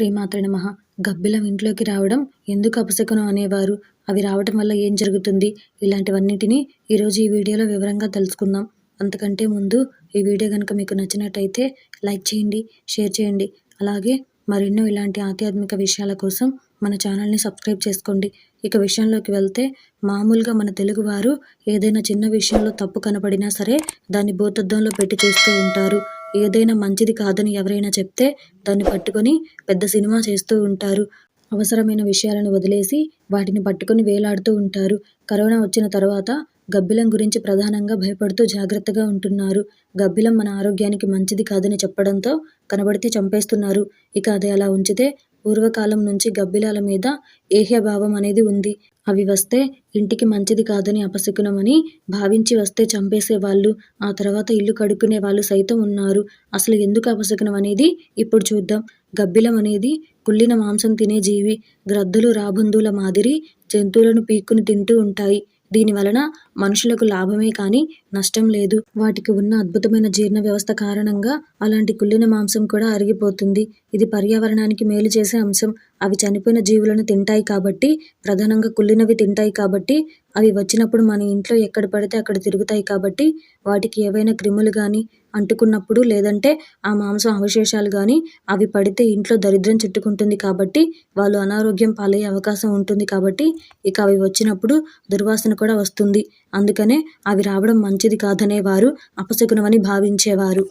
శ్రీమాత్రే నమ. గబ్బిలం ఇంట్లోకి రావడం ఎందుకు అపశకునం అనేవారు? అవి రావటం వల్ల ఏం జరుగుతుంది? ఇలాంటివన్నిటిని ఈరోజు ఈ వీడియోలో వివరంగా తెలుసుకుందాం. అంతకంటే ముందు ఈ వీడియో కనుక మీకు నచ్చినట్టయితే లైక్ చేయండి షేర్ చేయండి. అలాగే మరెన్నో ఇలాంటి ఆధ్యాత్మిక విషయాల కోసం మన ఛానల్ని సబ్స్క్రైబ్ చేసుకోండి. ఇక విషయంలోకి వెళ్తే మామూలుగా మన తెలుగువారు ఏదైనా చిన్న విషయంలో తప్పు కనపడినా సరే దాన్ని భూతద్దంలో పెట్టి చూస్తూ ఉంటారు. ఏదైనా మంచిది కాదని ఎవరైనా చెప్తే దాన్ని పట్టుకొని పెద్ద సినిమా చేస్తూ ఉంటారు. అవసరమైన విషయాలను వదిలేసి వాటిని పట్టుకొని వేలాడుతూ ఉంటారు. కరోనా వచ్చిన తర్వాత గబ్బిలం గురించి ప్రధానంగా భయపడుతూ జాగ్రత్తగా ఉంటున్నారు. గబ్బిలం మన ఆరోగ్యానికి మంచిది కాదని చెప్పడంతో కనబడితే చంపేస్తున్నారు. ఇక అది అలా ఉంచితే పూర్వకాలం నుంచి గబ్బిలాల మీద ఏహ్యభావం అనేది ఉంది. అవి వస్తే ఇంటికి మంచిది కాదని అపశకునమని భావించి వస్తే చంపేసేవాళ్ళు ఆ తర్వాత ఇల్లు కడుక్కునే వాళ్ళు సైతం ఉన్నారు. అసలు ఎందుకు అపశకునం అనేది ఇప్పుడు చూద్దాం. గబ్బిలం అనేది కుళ్ళిన మాంసం తినే జీవి గ్రద్దులు రాబందుల మాదిరి జంతువులను పీక్కుని తింటూ ఉంటాయి. దీని వలన మనుషులకు లాభమే కానీ నష్టం లేదు. వాటికి ఉన్న అద్భుతమైన జీర్ణ వ్యవస్థ కారణంగా అలాంటి కుళ్ళిన మాంసం కూడా అరిగిపోతుంది. ఇది పర్యావరణానికి మేలు చేసే అంశం. అవి చనిపోయిన జీవులను తింటాయి కాబట్టి ప్రధానంగా కుళ్ళినవి తింటాయి కాబట్టి అవి వచ్చినప్పుడు మన ఇంట్లో ఎక్కడ పడితే అక్కడ తిరుగుతాయి కాబట్టి వాటికి ఏవైనా క్రిములు కానీ అంటుకున్నప్పుడు లేదంటే ఆ మాంసం అవశేషాలు కానీ అవి పడితే ఇంట్లో దరిద్రం చుట్టుకుంటుంది కాబట్టి వాళ్ళు అనారోగ్యం పాలయ్యే అవకాశం ఉంటుంది కాబట్టి ఇక అవి వచ్చినప్పుడు దుర్వాసన కూడా వస్తుంది. అందుకనే అవి రావడం మంచిది కాదనేవారు అపశకునమని భావించేవారు.